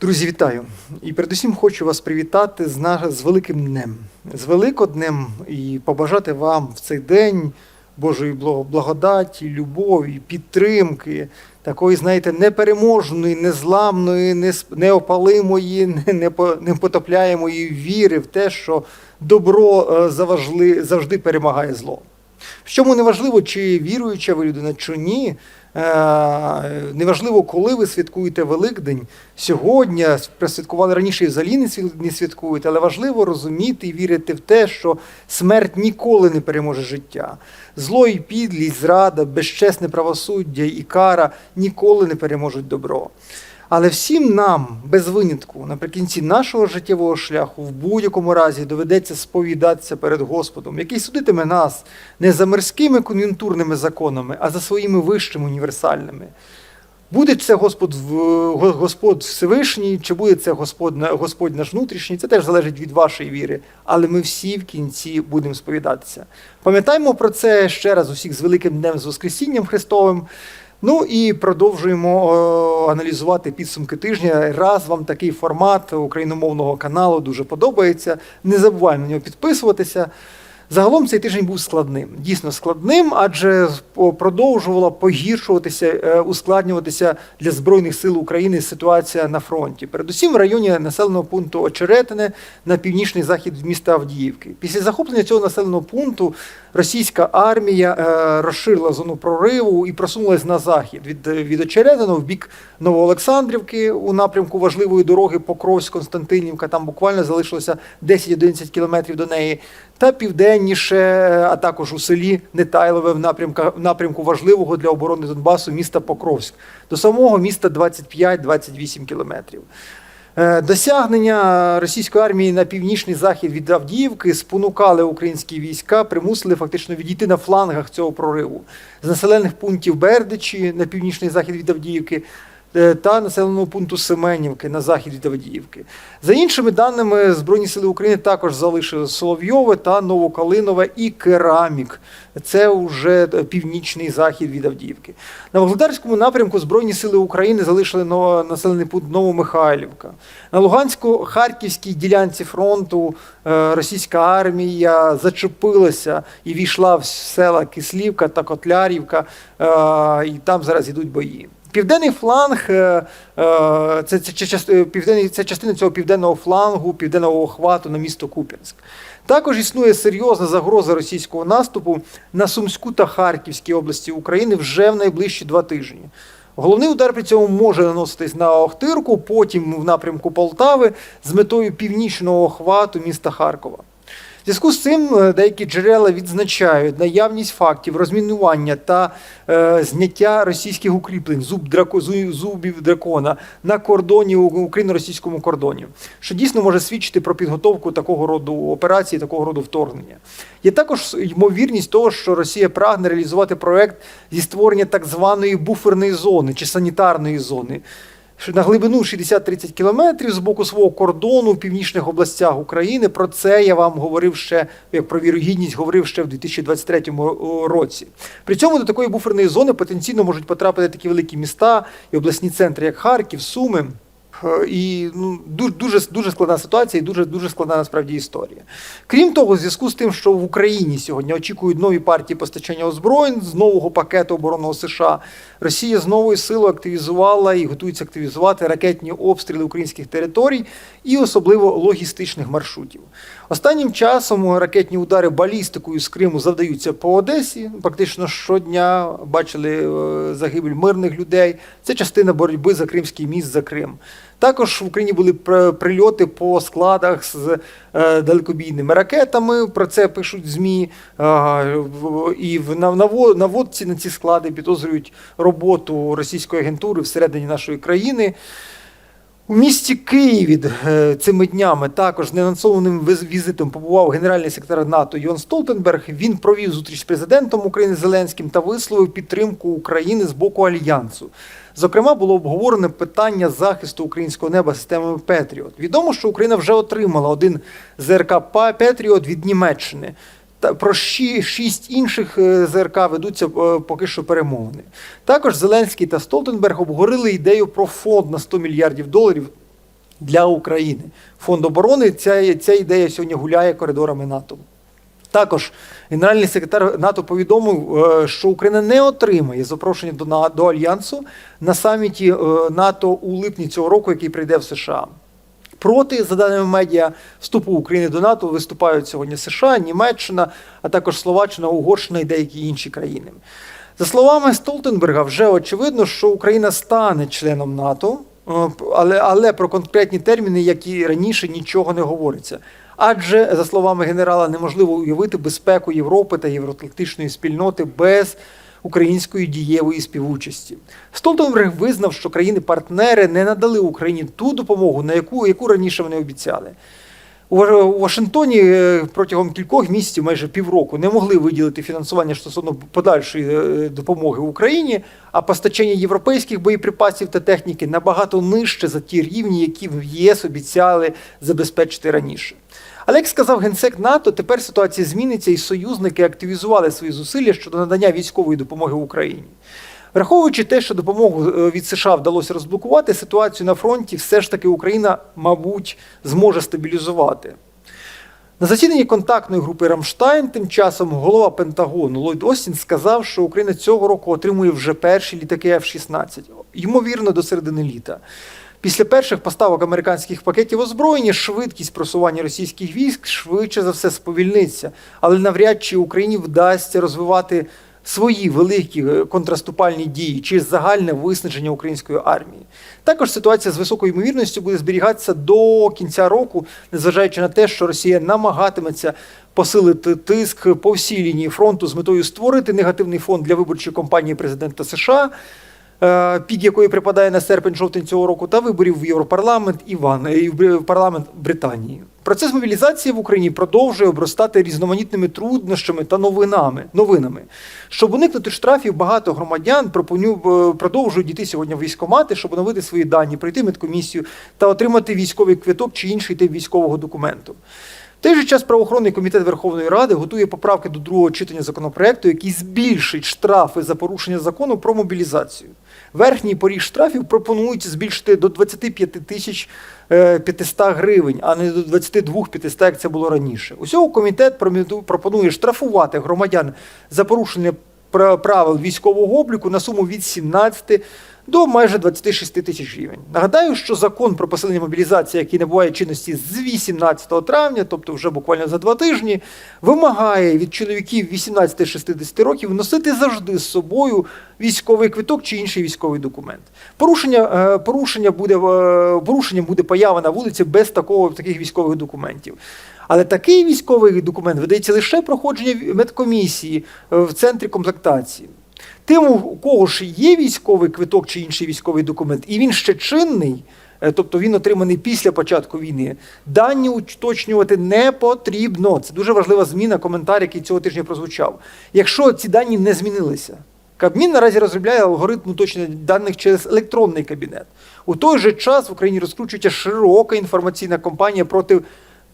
Друзі, вітаю! І передусім хочу вас привітати з, на... з великим днем, з Великоднем і побажати вам в цей день Божої благодаті, любові, підтримки, такої, знаєте, непереможної, незламної, нес- неопалимої, не- непо- непотопляємої віри в те, що добро е, заважли, завжди перемагає зло. В чому неважливо, чи віруюча ви людина, чи ні. Е, Неважливо, коли ви святкуєте Великдень. Сьогодні присвяткували раніше і взагалі не святкуєте, але важливо розуміти і вірити в те, що смерть ніколи не переможе життя. Зло і підлість, зрада, безчесне правосуддя і кара ніколи не переможуть добро. Але всім нам, без винятку, наприкінці нашого життєвого шляху, в будь-якому разі доведеться сповідатися перед Господом, який судитиме нас не за мирськими кон'юнктурними законами, а за своїми вищими універсальними. Буде це Господь, Господь Всевишній, чи буде це Господь, Господь наш внутрішній, це теж залежить від вашої віри. Але ми всі в кінці будемо сповідатися. Пам'ятаємо про це ще раз усіх з великим днем з Воскресінням Христовим. Ну і продовжуємо аналізувати підсумки тижня. Раз вам такий формат україномовного каналу дуже подобається. Не забувайте на нього підписуватися. Загалом цей тиждень був складним, дійсно складним, адже продовжувала погіршуватися, е, ускладнюватися для збройних сил України ситуація на фронті. Передусім в районі населеного пункту Очеретине на північний захід міста Авдіївки. Після захоплення цього населеного пункту російська армія е, розширила зону прориву і просунулась на захід від, від Очеретина в бік Новоолександрівки у напрямку важливої дороги Покровськ-Константинівка. Там буквально залишилося 10-11 кілометрів до неї. Та південніше, е, а також у селі Нетайлове в напрямку, в напрямку важливого для оборони Донбасу міста Покровськ. До самого міста 25-28 кілометрів. Е, Досягнення російської армії на північний захід від Авдіївки спонукали українські війська, примусили фактично відійти на флангах цього прориву. З населених пунктів Бердичі на північний захід від Авдіївки та населеного пункту Семенівки на захід від Авдіївки. За іншими даними, Збройні сили України також залишили Соловйове та Новокалинове і Керамік. Це вже північний захід від Авдіївки. На Вугледарському напрямку Збройні сили України залишили населений пункт Новомихайлівка. На Лугансько-Харківській ділянці фронту е, російська армія зачепилася і війшла в села Кислівка та Котлярівка, е, і там зараз йдуть бої. Південний фланг е, е, це, це, південний, це частина цього південного флангу, південного охвату на місто Куп'янськ. Також існує серйозна загроза російського наступу на Сумську та Харківській області України вже в найближчі два тижні. Головний удар при цьому може наноситись на Охтирку, потім в напрямку Полтави з метою північного охвату міста Харкова. Зв'язку з цим е, деякі джерела відзначають наявність фактів розмінування та е, зняття російських укріплень зуб драко, зубів дракона на кордоні україно-російському кордоні, що дійсно може свідчити про підготовку такого роду операції, такого роду вторгнення. Є також ймовірність того, що Росія прагне реалізувати проект зі створення так званої буферної зони чи санітарної зони на глибину 60-30 кілометрів з боку свого кордону в північних областях України. Про це я вам говорив ще, як про вірогідність, говорив ще в 2023 році. При цьому до такої буферної зони потенційно можуть потрапити такі великі міста і обласні центри, як Харків, Суми. Е, І ну, дуже, дуже, дуже складна ситуація і дуже, дуже складна насправді історія. Крім того, в зв'язку з тим, що в Україні сьогодні очікують нові партії постачання озброєнь з нового пакету оборонного США, Росія з новою силою активізувала і готується активізувати ракетні обстріли українських територій і особливо логістичних маршрутів. Останнім часом ракетні удари балістикою з Криму завдаються по Одесі. Практично щодня бачили е, загибель мирних людей. Це частина боротьби за Кримський міст за Крим. Також в Україні були прильоти по складах з е, далекобійними ракетами. Про це пишуть ЗМІ. Е, і в на- наводці на ці склади підозрюють роботу російської агентури всередині нашої країни. У місті Києві е, цими днями також віз- візитом побував генеральний секретар НАТО Йон Столтенберг. Він провів зустріч з президентом України Зеленським та висловив підтримку України з боку альянсу. Зокрема, було обговорено питання захисту українського неба системами Петріот. Відомо, що Україна вже отримала один ЗРК Петріот від Німеччини. Та про ші- шість інших е, ЗРК ведуться е, поки що перемовини. Також Зеленський та Столтенберг обговорили ідею про фонд на 100 мільярдів доларів для України. Фонд оборони ця, ця ідея сьогодні гуляє коридорами НАТО. Також генеральний секретар НАТО повідомив, е, що Україна не отримає запрошення до, до альянсу на саміті НАТО у липні цього року, який прийде в США. Проти, за даними медіа, вступу України до НАТО виступають сьогодні США, Німеччина, а також Словаччина, Угорщина і деякі інші країни. За словами Столтенберга, вже очевидно, що Україна стане членом НАТО, е, але, але про конкретні терміни, як і раніше, нічого не говориться. Адже, за словами генерала, неможливо уявити безпеку Європи та євроатлантичної спільноти без української дієвої співучасті. Столтенберг визнав, що країни-партнери не надали Україні ту допомогу, на яку, яку раніше вони обіцяли. У Вашингтоні е, протягом кількох місяців, майже півроку, не могли виділити фінансування стосовно подальшої е, допомоги Україні, а постачання європейських боєприпасів та техніки набагато нижче за ті рівні, які в ЄС обіцяли забезпечити раніше. Але як сказав генсек НАТО, тепер ситуація зміниться, і союзники активізували свої зусилля щодо надання військової допомоги Україні. Враховуючи те, що допомогу е, від США вдалося розблокувати, ситуацію на фронті все ж таки Україна, мабуть, зможе стабілізувати. На засіданні контактної групи Рамштайн тим часом голова Пентагону Ллойд Остін сказав, що Україна цього року отримує вже перші літаки F-16, ймовірно, до середини літа. Після перших поставок американських пакетів озброєння швидкість просування російських військ швидше за все сповільниться, але навряд чи Україні вдасться розвивати свої великі е, контраступальні дії через загальне виснаження української армії. Також ситуація з високою ймовірністю буде зберігатися до кінця року, незважаючи на те, що Росія намагатиметься посилити тиск по всій лінії фронту з метою створити негативний фон для виборчої кампанії президента США. Е, Пік якої припадає на серпень-жовтень цього року, та виборів в Європарламент і і в парламент Британії. Процес мобілізації в Україні продовжує обростати різноманітними труднощами та новинами. новинами. Щоб уникнути штрафів, багато громадян пропоную- е, продовжують йти сьогодні в військкомати, щоб оновити свої дані, пройти медкомісію та отримати військовий квиток чи інший тип військового документу. Той же час правоохоронний комітет Верховної Ради готує поправки до другого читання законопроекту, який збільшить штрафи за порушення закону про мобілізацію. Верхній поріг штрафів пропонують збільшити до 25 тисяч е, 500 гривень, а не до 22 500, як це було раніше. Усього комітет пропонує штрафувати громадян за порушення пра- правил військового обліку на суму від 17 до майже 26 тисяч гривень. Нагадаю, що закон про посилення мобілізації, який набуває чинності з 18 травня, тобто вже буквально за два тижні, вимагає від чоловіків 18-60 років носити завжди з собою військовий квиток чи інший військовий документ. Порушення, е, порушення буде, е, порушенням буде поява на вулиці без такого, таких військових документів. Але такий військовий документ видається лише проходження медкомісії е, в центрі комплектації. Тим, у кого ж є військовий квиток чи інший військовий документ, і він ще чинний, е, тобто він отриманий після початку війни, дані уточнювати не потрібно. Це дуже важлива зміна, коментар, який цього тижня прозвучав. Якщо ці дані не змінилися, Кабмін наразі розробляє алгоритм уточнення даних через електронний кабінет. У той же час в Україні розкручується широка інформаційна кампанія проти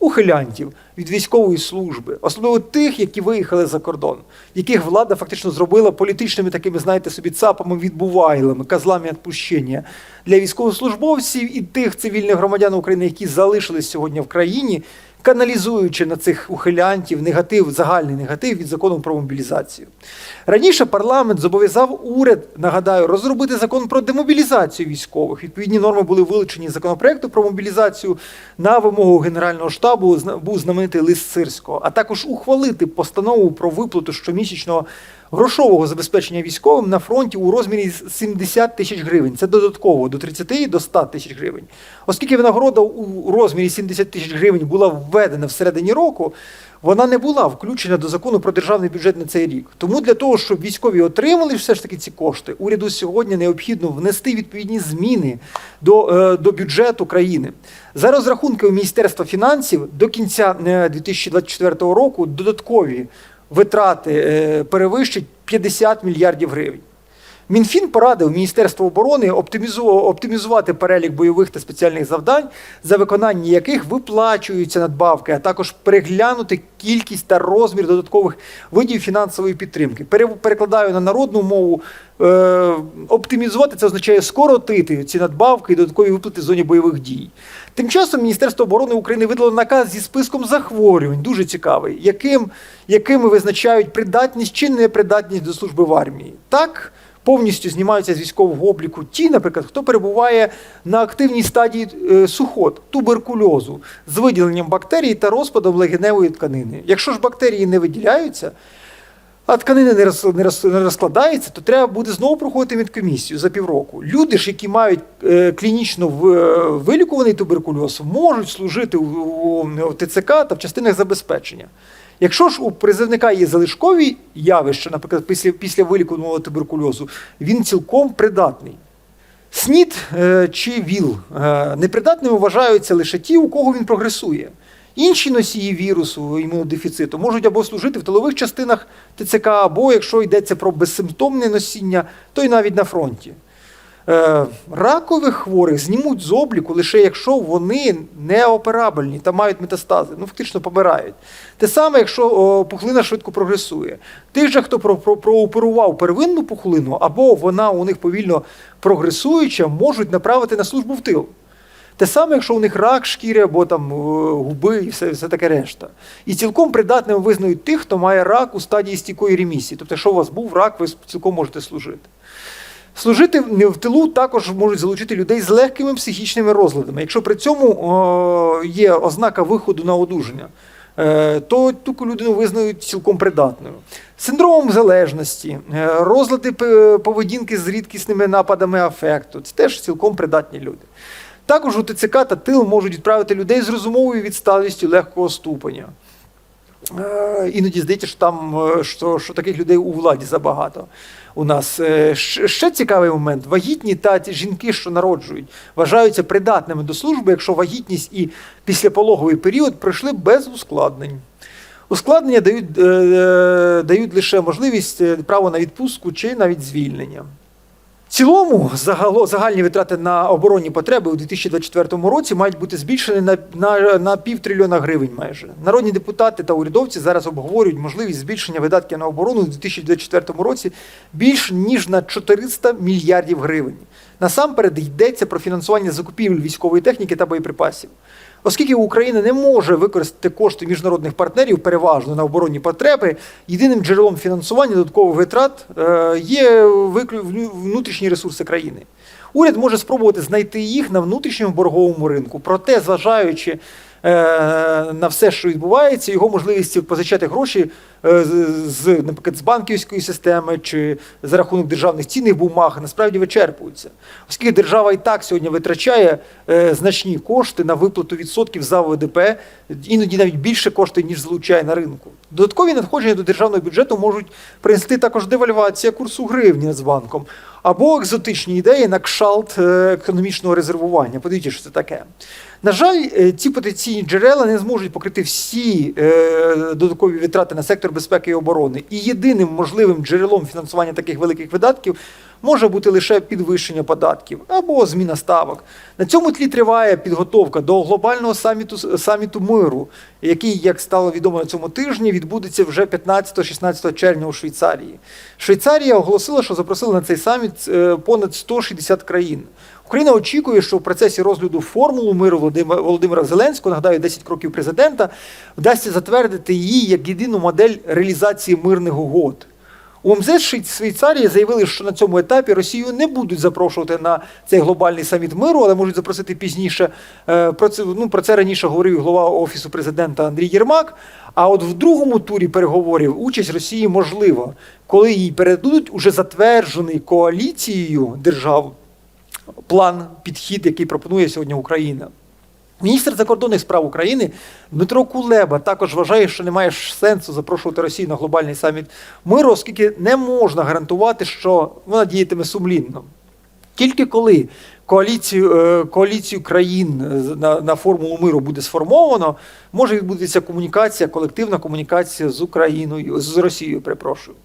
ухилянтів від військової служби, особливо тих, які виїхали за кордон, яких влада фактично зробила політичними такими, знаєте, собі цапами відбувайлами, козлами відпущення для військовослужбовців і тих цивільних громадян України, які залишились сьогодні в країні, каналізуючи на цих ухилянтів негатив, загальний негатив від закону про мобілізацію. Раніше парламент зобов'язав уряд, нагадаю, розробити закон про демобілізацію військових. Відповідні норми були вилучені з законопроекту про мобілізацію на вимогу Генерального штабу був знаменитий лист Сирського, а також ухвалити постанову про виплату щомісячного грошового забезпечення військовим на фронті у розмірі 70 тисяч гривень. Це додатково до 30 до 100 тисяч гривень. Оскільки винагорода у розмірі 70 тисяч гривень була введена всередині року, вона не була включена до закону про державний бюджет на цей рік. Тому для того, щоб військові отримали все ж таки ці кошти, уряду сьогодні необхідно внести відповідні зміни до, е, до бюджету країни. За розрахунками Міністерства фінансів до кінця е, 2024 року додаткові витрати е, перевищать 50 мільярдів гривень. Мінфін порадив Міністерству оборони оптимізу- оптимізувати перелік бойових та спеціальних завдань, за виконання яких виплачуються надбавки, а також переглянути кількість та розмір додаткових видів фінансової підтримки. Пере- Перекладаю на народну мову. Е, оптимізувати це означає скоротити ці надбавки і додаткові виплати в зоні бойових дій. Тим часом Міністерство оборони України видало наказ зі списком захворювань, дуже цікавий, яким, якими визначають придатність чи непридатність до служби в армії. Так повністю знімаються з військового обліку ті, наприклад, хто перебуває на активній стадії е, сухот, туберкульозу з виділенням бактерій та розпадом легеневої тканини. Якщо ж бактерії не виділяються, а тканина не, роз, не, роз, не розкладається, то треба буде знову проходити медкомісію за півроку. Люди ж, які мають е, клінічно в, е, вилікуваний туберкульоз, можуть служити у, у, у ТЦК та в частинах забезпечення. Якщо ж у призовника є залишкові явища, наприклад, після, після вилікуваного туберкульозу, він цілком придатний. СНІД е, чи ВІЛ е, непридатними вважаються лише ті, у кого він прогресує. Інші носії вірусу імунодефіциту можуть або служити в тилових частинах ТЦК, або якщо йдеться про безсимптомне носіння, то й навіть на фронті. Е, ракових хворих знімуть з обліку лише якщо вони неоперабельні та мають метастази, ну фактично помирають. Те саме, якщо пухлина швидко прогресує. Тих же, хто про, про, прооперував первинну пухлину, або вона у них повільно прогресуюча, можуть направити на службу в тил. Те саме, якщо у них рак шкіри або там е, губи і все, все таке решта. І цілком придатними визнають тих, хто має рак у стадії стійкої ремісії. Тобто, якщо у вас був рак, ви цілком можете служити. Служити в тилу також можуть залучити людей з легкими психічними розладами. Якщо при цьому о, є ознака виходу на одужання, е, то таку людину визнають цілком придатною. Синдромом залежності, е, розлади поведінки з рідкісними нападами афекту це теж цілком придатні люди. Також у ТЦК та тил можуть відправити людей з розумовою відсталістю легкого ступеня. Е, Іноді здається, що там е, що, що таких людей у владі забагато у нас. Е, Ще цікавий момент: вагітні та жінки, що народжують, вважаються придатними до служби, якщо вагітність і післяпологовий період пройшли без ускладнень. Ускладнення дають, дають лише можливість право на відпустку чи навіть звільнення. Цілому загальні витрати на оборонні потреби у 2024 році мають бути збільшені на, на, на півтрильйона гривень майже. Народні депутати та урядовці зараз обговорюють можливість збільшення видатків на оборону у 2024 році більш ніж на 400 мільярдів гривень. Насамперед йдеться про фінансування закупівель військової техніки та боєприпасів. Оскільки Україна не може використати кошти міжнародних партнерів переважно на оборонні потреби, єдиним джерелом фінансування додаткових витрат е, є внутрішні ресурси країни. Уряд може спробувати знайти їх на внутрішньому борговому ринку, проте, зважаючи е, на все, що відбувається, його можливість позичати гроші з, з, наприклад, з банківської системи чи за рахунок державних цінних бумаг насправді вичерпуються. Оскільки держава і так сьогодні витрачає е, значні кошти на виплату відсотків за ВДП, іноді навіть більше коштів, ніж залучає на ринку. Додаткові надходження до державного бюджету можуть принести також девальвація курсу гривні Нацбанком або екзотичні ідеї на кшалт е, економічного резервування. Подивіться, що це таке. На жаль, е, ці потенційні джерела не зможуть покрити всі е, додаткові витрати на сектор безпеки і оборони. І єдиним можливим джерелом фінансування таких великих видатків може бути лише підвищення податків або зміна ставок. На цьому тлі триває підготовка до глобального саміту, саміту миру, який, як стало відомо на цьому тижні, відбудеться вже 15-16 червня у Швейцарії. Швейцарія оголосила, що запросила на цей саміт е, понад 160 країн. Україна очікує, що в процесі розгляду формулу миру Володимира Володимира Зеленського, нагадаю, 10 кроків президента, вдасться затвердити її як єдину модель реалізації мирних угод. У Швейц- Швейцарії заявили, що на цьому етапі Росію не будуть запрошувати на цей глобальний саміт миру, але можуть запросити пізніше. Е, Про це, ну, про це раніше говорив голова Офісу президента Андрій Єрмак. А от в другому турі переговорів участь Росії можлива, коли їй передадуть уже затверджений коаліцією держав план, підхід, який пропонує сьогодні Україна. Міністр закордонних справ України Дмитро Кулеба також вважає, що немає сенсу запрошувати Росію на глобальний саміт миру, оскільки не можна гарантувати, що вона діятиме сумлінно. Тільки коли коаліцію, е, коаліцію країн е, на, на формулу миру буде сформовано, може відбутися комунікація, колективна комунікація з Україною, з Росією, перепрошую.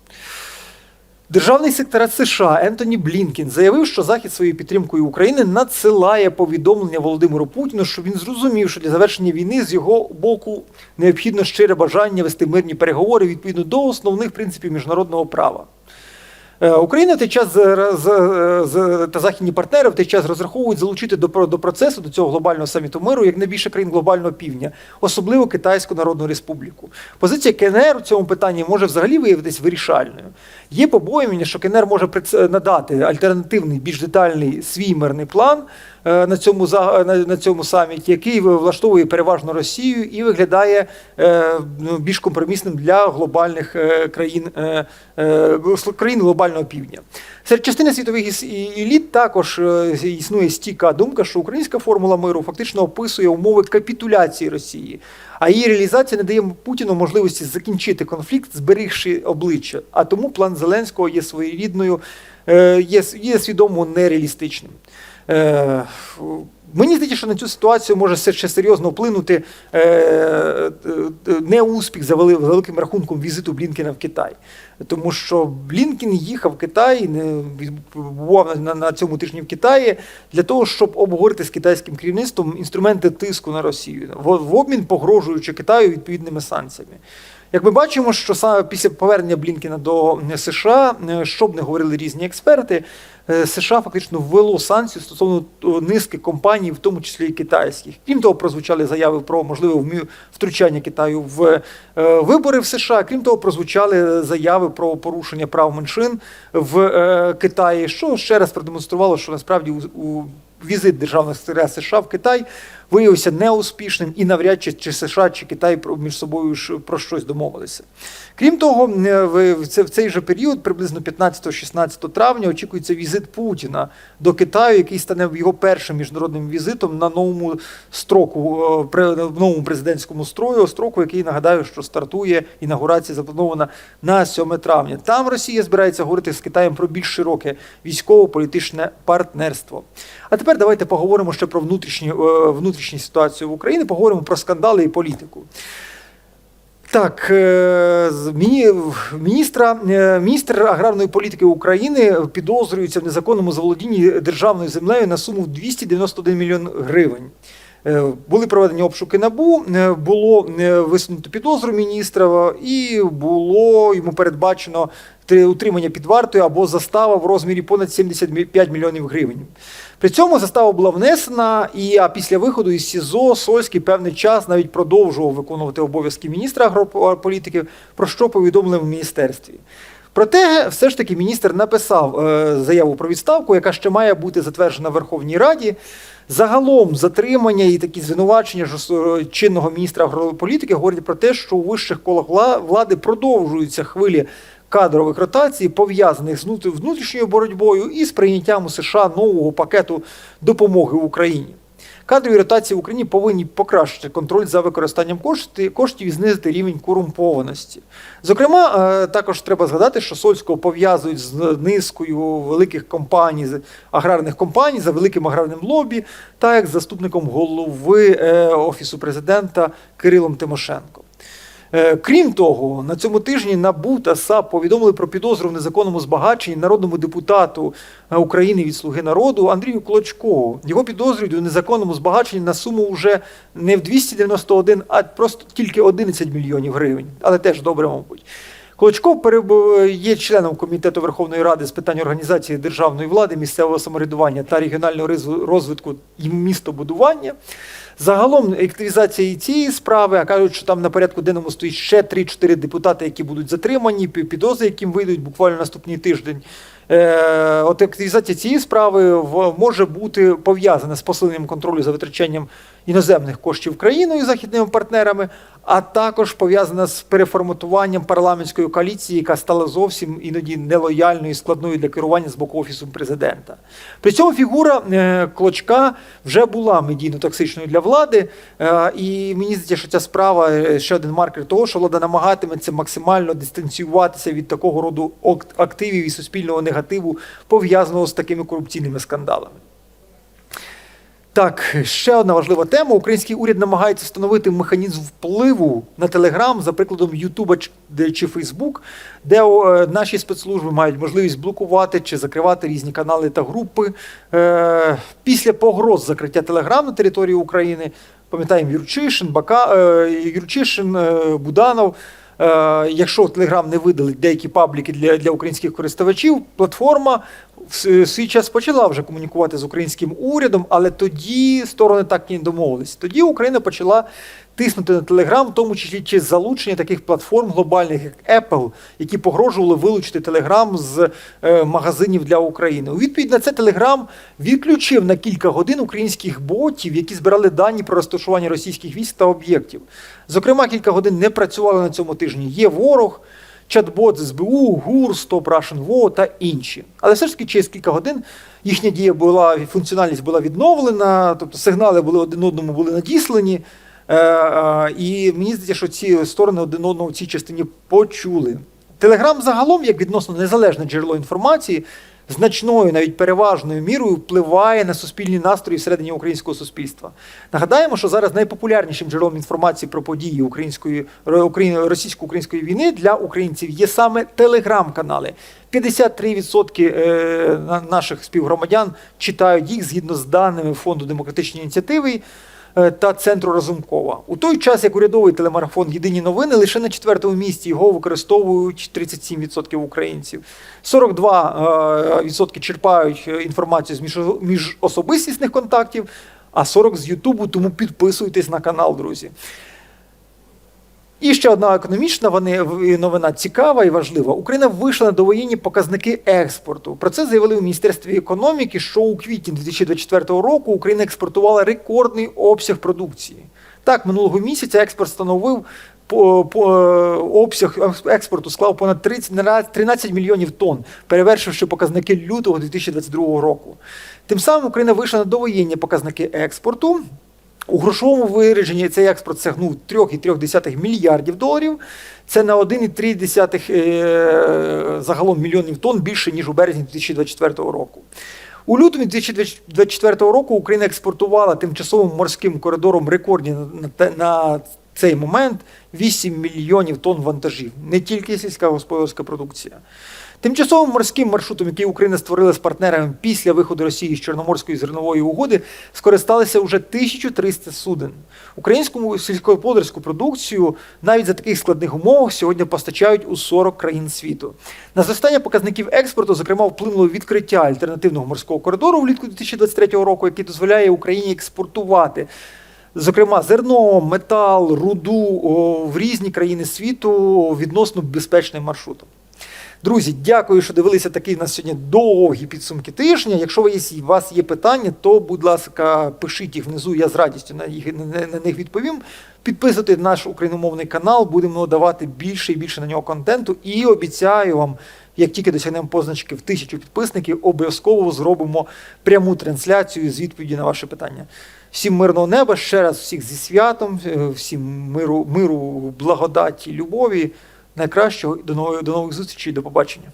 Державний секретар США Ентоні Блінкін заявив, що Захід своєю підтримкою України надсилає повідомлення Володимиру Путіну, що він зрозумів, що для завершення війни з його боку необхідно щире бажання вести мирні переговори відповідно до основних принципів міжнародного права. Е, Україна в той час з, та західні партнери в той час розраховують залучити до, до процесу до цього глобального саміту миру як найбільше країн глобального півдня, особливо Китайську Народну Республіку. Позиція КНР у цьому питанні може взагалі виявитись вирішальною. Є побоювання, що КНР може надати альтернативний, більш детальний свій мирний план е, на цьому на, цьому саміті, який влаштовує переважно Росію і виглядає е, ну, більш компромісним для глобальних е, країн е, е, країн глобального півдня. Серед частини світових еліт також е, існує стійка думка, що українська формула миру фактично описує умови капітуляції Росії, а її реалізація не дає Путіну можливості закінчити конфлікт, зберігши обличчя. А тому план Зеленського є своєрідною, е, є, є свідомо нереалістичним. Е, Мені здається, що на цю ситуацію може ще серйозно вплинути е, е, неуспіх за великим рахунком візиту Блінкена в Китай. Тому що Блінкен їхав в Китай, не бував на, на цьому тижні в Китаї для того, щоб обговорити з китайським керівництвом інструменти тиску на Росію, в, в обмін погрожуючи Китаю відповідними санкціями. Як ми бачимо, що саме після повернення Блінкена до США, е, що б не говорили різні експерти, е, США фактично ввело санкції стосовно е, низки компаній, в тому числі і китайських. Крім того, прозвучали заяви про можливе втручання Китаю в е, вибори в США. Крім того, прозвучали заяви про порушення прав меншин в е, Китаї, що ще раз продемонструвало, що насправді у, візит державного секретаря США в Китай виявився неуспішним і навряд чи, чи США, чи Китай між собою про щось домовилися. Крім того, е, в, в це- в цей же період, приблизно 15-16 травня, очікується візит Путіна до Китаю, який стане його першим міжнародним візитом на новому строку, е, новому президентському строю, строку, який нагадаю, що стартує інаугурація запланована на 7 травня. Там Росія збирається говорити з Китаєм про більш широке військово-політичне партнерство. А тепер давайте поговоримо ще про внутрішню, е, внутрішню ситуацію в Україні, поговоримо про скандали і політику. Так, е, міні- міністра, е, міністр аграрної політики України підозрюється в незаконному заволодінні державною землею на суму в 291 мільйон гривень. Е, Були проведені обшуки набу, е, було е, висунуто підозру міністра, і було йому передбачено три- утримання під вартою або застава в розмірі понад 75 мільйонів гривень. При цьому застава була внесена, і а після виходу із СІЗО Сольський певний час навіть продовжував виконувати обов'язки міністра агрополітики, про що повідомили в міністерстві. Проте, все ж таки, міністр написав заяву про відставку, яка ще має бути затверджена в Верховній Раді. Загалом затримання і такі звинувачення жорст- чинного міністра агрополітики говорять про те, що у вищих колах вла- влади продовжуються хвилі кадрових ротацій, пов'язаних з внутрішньою боротьбою і з прийняттям у США нового пакету допомоги Україні. Кадрові ротації в Україні повинні покращити контроль за використанням кошти- коштів і знизити рівень корумпованості. Зокрема, е, також треба згадати, що Сольського пов'язують з низкою великих компаній, аграрних компаній за великим аграрним лобі, та як заступником голови е, Офісу президента Кирилом Тимошенко. Е, Крім того, на цьому тижні НАБУ та САП повідомили про підозру в незаконному збагаченні народному депутату е, України від Слуги народу Андрію Клочкову. Його підозрюють у незаконному збагаченні на суму вже не в 291, а просто тільки 11 мільйонів гривень. Але теж добре, мабуть. Клочков є членом комітету Верховної Ради з питань організації державної влади, місцевого самоврядування та регіонального розвитку і містобудування. Загалом активізація і цієї справи, а кажуть, що там на порядку денному стоїть ще 3-4 депутати, які будуть затримані, пі- підозри, яким вийдуть буквально наступний тиждень. Е, от активізація цієї справи може бути пов'язана з посиленням контролю за витрачанням іноземних коштів країною і західними партнерами, а також пов'язана з переформатуванням парламентської коаліції, яка стала зовсім іноді нелояльною і складною для керування з боку офісу президента. При цьому фігура е, клочка вже була медійно токсичною для влади, е, і мені здається, що ця справа е, ще один маркер того, що влада намагатиметься максимально дистанціюватися від такого роду активів і суспільного негативу, пов'язаного з такими корупційними скандалами. Так, ще одна важлива тема. Український уряд намагається встановити механізм впливу на Телеграм за прикладом Ютуба чи- Фейсбук, де е, наші спецслужби мають можливість блокувати чи закривати різні канали та групи. Е, Після погроз закриття Телеграм на території України, пам'ятаємо Юрчишин, Бака, е, Юрчишин, Буданов. Е, Якщо Телеграм не видалить деякі пабліки для, для українських користувачів, платформа в свій час почала вже комунікувати з українським урядом, але тоді сторони так і не домовились. Тоді Україна почала тиснути на Телеграм, в тому числі через залучення таких платформ глобальних, як Apple, які погрожували вилучити Телеграм з е, магазинів для України. У відповідь на це Телеграм відключив на кілька годин українських ботів, які збирали дані про розташування російських військ та об'єктів. Зокрема, кілька годин не працювали на цьому тижні. Є ворог. Чат-бот СБУ, ГУР, Стоп Russian War та інші. Але все ж таки через кілька годин їхня дія була, функціональність була відновлена, тобто сигнали були один одному були надіслані. Е, е, і мені здається, що ці сторони один одного в цій частині почули. Телеграм загалом, як відносно незалежне джерело інформації, значною, навіть переважною мірою впливає на суспільні настрої всередині українського суспільства. Нагадаємо, що зараз найпопулярнішим джерелом інформації про події української Україн- російсько-української війни для українців є саме телеграм-канали. 53% е, на- наших співгромадян читають їх згідно з даними фонду демократичної ініціативи та центру Разумкова. У той час, як урядовий телемарафон Єдині новини лише на четвертому місці його використовують 37% українців. 42% відсотки черпають е, інформацію з між- міжособистісних контактів, а 40% з Ютубу, тому підписуйтесь на канал, друзі. І ще одна економічна вони- новина цікава і важлива. Україна вийшла на довоєнні показники експорту. Про це заявили у Міністерстві економіки, що у квітні 2024 року Україна експортувала рекордний обсяг продукції. Так, минулого місяця експорт становив по, по, обсяг експорту склав понад 30, 13 мільйонів тонн, перевершивши показники лютого 2022 року. Тим самим Україна вийшла на довоєнні показники експорту. У грошовому вираженні цей експорт сягнув 3,3 мільярдів доларів. Це на 1,3 е, загалом мільйонів тонн більше, ніж у березні 2024 року. У лютому 2024 року Україна експортувала тимчасовим морським коридором рекордні на цей момент 8 мільйонів тонн вантажів, не тільки сільська господарська продукція. Тимчасовим морським маршрутом, який Україна створила з партнерами після виходу Росії з Чорноморської зернової угоди, скористалися вже 1300 суден. Українську сільськогосподарську продукцію навіть за таких складних умовах сьогодні постачають у 40 країн світу. На зростання показників експорту, зокрема, вплинуло відкриття альтернативного морського коридору влітку 2023 року, який дозволяє Україні експортувати Зокрема, зерно, метал, руду в різні країни світу відносно безпечним маршрутом. Друзі, дякую, що дивилися такий у нас сьогодні довгі підсумки тижня. Якщо у вас є питання, то, будь ласка, пишіть їх внизу, я з радістю на, їх, на, на них відповім. Підписуйте наш україномовний канал, будемо давати більше і більше на нього контенту. І обіцяю вам, як тільки досягнемо позначки в тисячу підписників, обов'язково зробимо пряму трансляцію з відповіді на ваші питання. Всім мирного неба, ще раз всіх зі святом, всім миру, миру, благодаті, любові. Найкращого до нових, до нових зустрічей, до побачення.